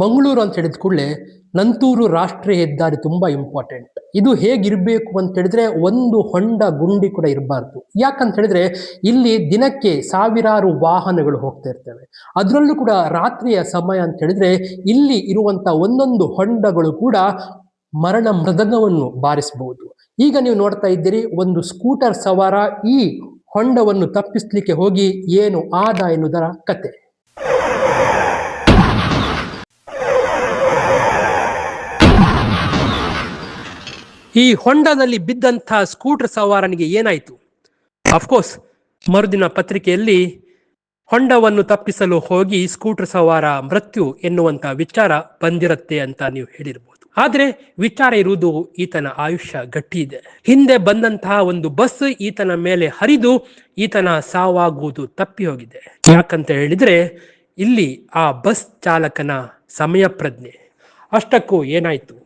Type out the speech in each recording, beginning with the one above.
ಮಂಗಳೂರು ಅಂತ ಹೇಳಿದ ಕೂಡಲೇ ನಂತೂರು ರಾಷ್ಟ್ರೀಯ ಹೆದ್ದಾರಿ ತುಂಬ ಇಂಪಾರ್ಟೆಂಟ್ ಇದು ಹೇಗಿರಬೇಕು ಅಂತ ಹೇಳಿದ್ರೆ ಒಂದು ಹೊಂಡ ಗುಂಡಿ ಕೂಡ ಇರಬಾರ್ದು. ಯಾಕಂತ ಹೇಳಿದ್ರೆ ಇಲ್ಲಿ ದಿನಕ್ಕೆ ಸಾವಿರಾರು ವಾಹನಗಳು ಹೋಗ್ತಾ ಇರ್ತವೆ. ಅದರಲ್ಲೂ ಕೂಡ ರಾತ್ರಿಯ ಸಮಯ ಅಂತ ಹೇಳಿದ್ರೆ ಇಲ್ಲಿ ಇರುವಂತ ಒಂದೊಂದು ಹೊಂಡಗಳು ಕೂಡ ಮರಣ ಮೃದಂಗವನ್ನು ಬಾರಿಸಬಹುದು. ಈಗ ನೀವು ನೋಡ್ತಾ ಇದ್ದೀರಿ, ಒಂದು ಸ್ಕೂಟರ್ ಸವಾರ ಈ ಹೊಂಡವನ್ನು ತಪ್ಪಿಸ್ಲಿಕ್ಕೆ ಹೋಗಿ ಏನು ಆದ ಎನ್ನುವುದರ ಕತೆ. ಈ ಹೊಂಡದಲ್ಲಿ ಬಿದ್ದಂಥ ಸ್ಕೂಟರ್ ಸವಾರನಿಗೆ ಏನಾಯಿತು? ಅಫ್ಕೋರ್ಸ್ ಮರುದಿನ ಪತ್ರಿಕೆಯಲ್ಲಿ ಹೊಂಡವನ್ನು ತಪ್ಪಿಸಲು ಹೋಗಿ ಸ್ಕೂಟರ್ ಸವಾರ ಮೃತ್ಯು ಎನ್ನುವಂಥ ವಿಚಾರ ಬಂದಿರತ್ತೆ ಅಂತ ನೀವು ಹೇಳಿರ್ಬೋದು. ಆದರೆ ವಿಚಾರ ಇರುವುದು ಈತನ ಆಯುಷ್ಯ ಗಟ್ಟಿ ಇದೆ. ಹಿಂದೆ ಬಂದಂತಹ ಒಂದು ಬಸ್ ಈತನ ಮೇಲೆ ಹರಿದು ಈತನ ಸಾವಾಗುವುದು ತಪ್ಪಿ ಹೋಗಿದೆ. ಯಾಕಂತ ಹೇಳಿದ್ರೆ ಇಲ್ಲಿ ಆ ಬಸ್ ಚಾಲಕನ ಸಮಯ ಪ್ರಜ್ಞೆ ಅಷ್ಟಕ್ಕೂ ಏನಾಯ್ತು?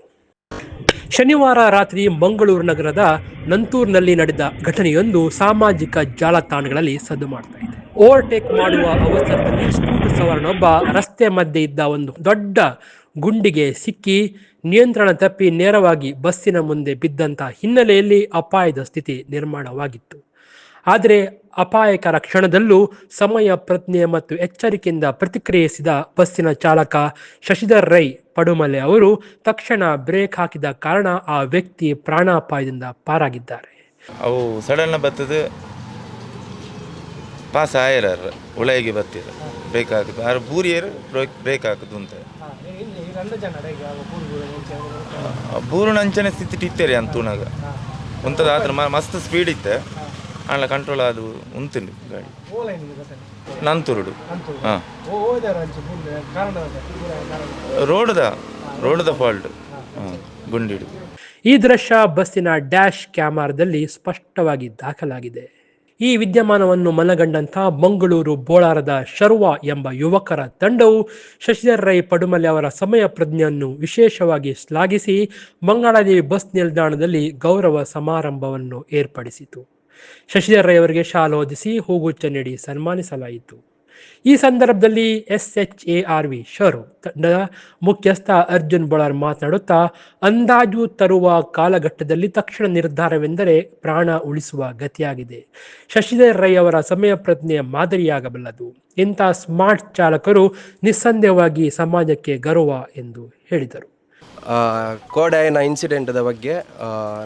ಶನಿವಾರ ರಾತ್ರಿ ಮಂಗಳೂರು ನಗರದ ನಂತೂರಿನಲ್ಲಿ ನಡೆದ ಘಟನೆಯೊಂದು ಸಾಮಾಜಿಕ ಜಾಲತಾಣಗಳಲ್ಲಿ ಸದ್ದು ಮಾಡ್ತಾ ಇದೆ. ಓವರ್ಟೇಕ್ ಮಾಡುವ ಅವಸರದಲ್ಲಿ ಸ್ಕೂಟರ್ ಸವಾರನೊಬ್ಬ ರಸ್ತೆ ಮಧ್ಯೆ ಇದ್ದ ಒಂದು ದೊಡ್ಡ ಗುಂಡಿಗೆ ಸಿಕ್ಕಿ ನಿಯಂತ್ರಣ ತಪ್ಪಿ ನೇರವಾಗಿ ಬಸ್ಸಿನ ಮುಂದೆ ಬಿದ್ದಂತ ಹಿನ್ನೆಲೆಯಲ್ಲಿ ಅಪಾಯದ ಸ್ಥಿತಿ ನಿರ್ಮಾಣವಾಗಿತ್ತು. ಆದರೆ ಅಪಾಯಕರ ಕ್ಷಣದಲ್ಲೂ ಸಮಯ, ಪ್ರಜ್ಞೆ ಮತ್ತು ಎಚ್ಚರಿಕೆಯಿಂದ ಪ್ರತಿಕ್ರಿಯಿಸಿದ ಬಸ್ಸಿನ ಚಾಲಕ ಶಶಿಧರ್ ರೈ ಪಡುಮಲೆ ಅವರು ತಕ್ಷಣ ಬ್ರೇಕ್ ಹಾಕಿದ ಕಾರಣ ಆ ವ್ಯಕ್ತಿ ಪ್ರಾಣಾಪಾಯದಿಂದ ಪಾರಾಗಿದ್ದಾರೆ. ಅವು ಸಡನ್ ಬರ್ತದೆ ಪಾಸ್ ಆಯರ ಒಳಗೆ ಬರ್ತೀರ ಬ್ರೇಕ್ ಹಾಕುದು ಆರು ಬೂರಿಯರು ಬ್ರೇಕ್ ಅಂತ. ಬೂರು ನಂಚನೆ ಸ್ಥಿತಿ ಇತ್ತೇರಿ ಅಂತೂನಾಗ ಉಂತದ ಆದ್ರೆ ಮಸ್ತ್ ಸ್ಪೀಡ್ ಇತ್ತೆ. ಆಂಡ್ಲ ಕಂಟ್ರೋಲ್ ಅದು ಉಂತಿಲ್ಲ ಗಾಡಿ ನಂತುರುಡು. ಹಾಂ. ರೋಡ್ದ ರೋಡ್ದ ಫಾಲ್ಟ್ ಹಾಂ ಗುಂಡಿಡು. ಈ ದೃಶ್ಯ ಬಸ್ಸಿನ ಡ್ಯಾಶ್ ಕ್ಯಾಮರಾದಲ್ಲಿ ಸ್ಪಷ್ಟವಾಗಿ ದಾಖಲಾಗಿದೆ. ಈ ವಿದ್ಯಮಾನವನ್ನು ಮನಗಂಡಂತ ಮಂಗಳೂರು ಬೋಳಾರದ ಶರ್ವ ಎಂಬ ಯುವಕರ ತಂಡವು ಶಶಿಧರ್ ರೈ ಪಡುಮಲೆ ಅವರ ಸಮಯ ಪ್ರಜ್ಞೆಯನ್ನು ವಿಶೇಷವಾಗಿ ಶ್ಲಾಘಿಸಿ ಮಂಗಳಾದೇವಿ ಬಸ್ ನಿಲ್ದಾಣದಲ್ಲಿ ಗೌರವ ಸಮಾರಂಭವನ್ನು ಏರ್ಪಡಿಸಿತು. ಶಶಿಧರ್ ರೈ ಅವರಿಗೆ ಶಾಲೋದಿಸಿ ಹೂಗುಚ್ಚ ನೀಡಿ ಸನ್ಮಾನಿಸಲಾಯಿತು. ಈ ಸಂದರ್ಭದಲ್ಲಿ S H A R V Sharu ತಂಡದ ಮುಖ್ಯಸ್ಥ ಅರ್ಜುನ್ ಬೊಳಾರ್ ಮಾತನಾಡುತ್ತಾ, ಅಂದಾಜು ತರುವ ಕಾಲಘಟ್ಟದಲ್ಲಿ ತಕ್ಷಣ ನಿರ್ಧಾರವೆಂದರೆ ಪ್ರಾಣ ಉಳಿಸುವ ಗತಿಯಾಗಿದೆ. ಶಶಿಧರ್ ರೈ ಅವರ ಸಮಯ ಪ್ರಜ್ಞೆಯ ಮಾದರಿಯಾಗಬಲ್ಲದು. ಇಂಥ ಸ್ಮಾರ್ಟ್ ಚಾಲಕರು ನಿಸ್ಸಂದೇಹವಾಗಿ ಸಮಾಜಕ್ಕೆ ಗೌರವ ಎಂದು ಹೇಳಿದರು. ಕೋಡಾಯನ ಇನ್ಸಿಡೆಂಟ್ದ ಬಗ್ಗೆ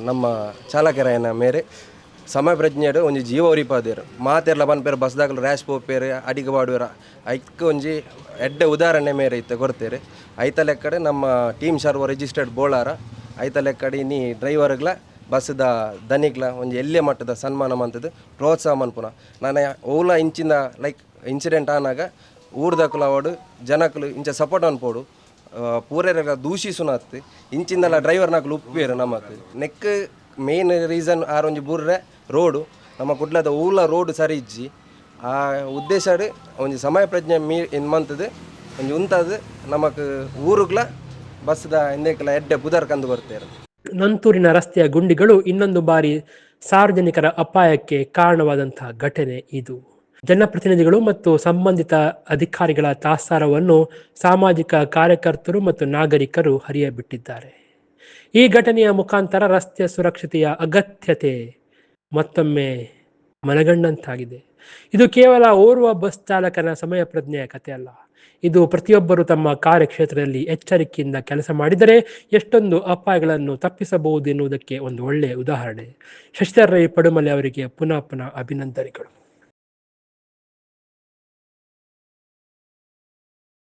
ನಮ್ಮ ಚಾಲಕರಾಯನ ಮೇರೆ ಸಮಯ ಪ್ರಜ್ಞೆಡು ಒಂಜಿ ಜೀವ ಉರಿಪಾದೇರು ಮಾತೆರ್ಲ ಬಸ್ ಬಸ್ದಾಗಲು ರ್ಯಾಶ್ ಪೋಪೇರು, ಅಡಿಗೆ ಬಾಡುವರ. ಐಕ್ ಒಂಜಿ ಎಡ್ಡೆ ಉದಾಹರಣೆ ಮೇರೆ ಇತ್ತೆ ಕೊಡ್ತೇರಿ ಐತ ಲೆಕ್ಕಡೆ ನಮ್ಮ ಟೀಮ್ ಸರ್ವ ರಿಜಿಸ್ಟರ್ಡ್ ಬೋಳಾರ. ಐತ ಲೆಕ್ಕಡೆ ನೀ ಡ್ರೈವರ್ಗ್ಲ, ಬಸ್ದ ದನಿಗ್ಲ ಒಂದು ಎಲ್ಲೆ ಮಟ್ಟದ ಸನ್ಮಾನ ಮಂತದ್ದು ಪ್ರೋತ್ಸಾಹ ಮನ್ಪುನ. ನಾನು ಓಲ ಇಂಚಿನ ಲೈಕ್, ಇನ್ಸಿಡೆಂಟ್ ಆನಾಗ ಊರ್ದಕ್ಕಲು ಅವಡು ಜನಕುಲು ಇಂಚ ಸಪೋರ್ಟ್ ಅನ್ಪೋಡು. ಪೂರೇರೆಲ್ಲ ದೂಷಿಸುನತ್ತು ಇಂಚಿನಲ ಡ್ರೈವರ್ ನಕ್ಲು ಉಪ್ಪೇರು ನಮಕ್ ನೆಕ್ ಮೇನ್ ರೀಸನ್ ಆರೊಂಜಿ ಬುರ್ರೆ ರೋಡು ನಮ್ಮ ಕುಡ್ಲದ ಊಲ ರೋಡ್ ಸರಿ ಇಜ್ಜಿ. ಆ ಉದ್ದೇಶ ಒಂಜಿ ಸಮಯ ಪ್ರಜ್ಞೆ ಮೀ ಮಂತದು, ಒಂಜಿ ಉಂತದ ನಮಕ್ ಊರುಗ್ಲ ಬಸ್ದ ಹಿಂದೆಕ್ಲ ಎಡ್ಡೆ ಬುದರ್ ಕಂದು ಬರ್ತೇರು. ನಂತೂರಿನ ರಸ್ತೆಯ ಗುಂಡಿಗಳು ಇನ್ನೊಂದು ಬಾರಿ ಸಾರ್ವಜನಿಕರ ಅಪಾಯಕ್ಕೆ ಕಾರಣವಾದಂತಹ ಘಟನೆ ಇದು. ಜನಪ್ರತಿನಿಧಿಗಳು ಮತ್ತು ಸಂಬಂಧಿತ ಅಧಿಕಾರಿಗಳ ತಾತ್ಸಾರವನ್ನು ಸಾಮಾಜಿಕ ಕಾರ್ಯಕರ್ತರು ಮತ್ತು ನಾಗರಿಕರು ಹರಿಯಬಿಟ್ಟಿದ್ದಾರೆ. ಈ ಘಟನೆಯ ಮುಖಾಂತರ ರಸ್ತೆ ಸುರಕ್ಷತೆಯ ಅಗತ್ಯತೆ ಮತ್ತೊಮ್ಮೆ ಮನಗಂಡಂತಾಗಿದೆ. ಇದು ಕೇವಲ ಓರ್ವ ಬಸ್ ಚಾಲಕನ ಸಮಯ ಪ್ರಜ್ಞೆಯ ಕಥೆ ಅಲ್ಲ. ಇದು ಪ್ರತಿಯೊಬ್ಬರು ತಮ್ಮ ಕಾರ್ಯಕ್ಷೇತ್ರದಲ್ಲಿ ಎಚ್ಚರಿಕೆಯಿಂದ ಕೆಲಸ ಮಾಡಿದರೆ ಎಷ್ಟೊಂದು ಅಪಾಯಗಳನ್ನು ತಪ್ಪಿಸಬಹುದು ಎನ್ನುವುದಕ್ಕೆ ಒಂದು ಒಳ್ಳೆಯ ಉದಾಹರಣೆ. ಶಶಿಧರ್ ರೈ ಪಡುಮಲೆ ಅವರಿಗೆ ಪುನಃ ಪುನಃ ಅಭಿನಂದನೆಗಳು.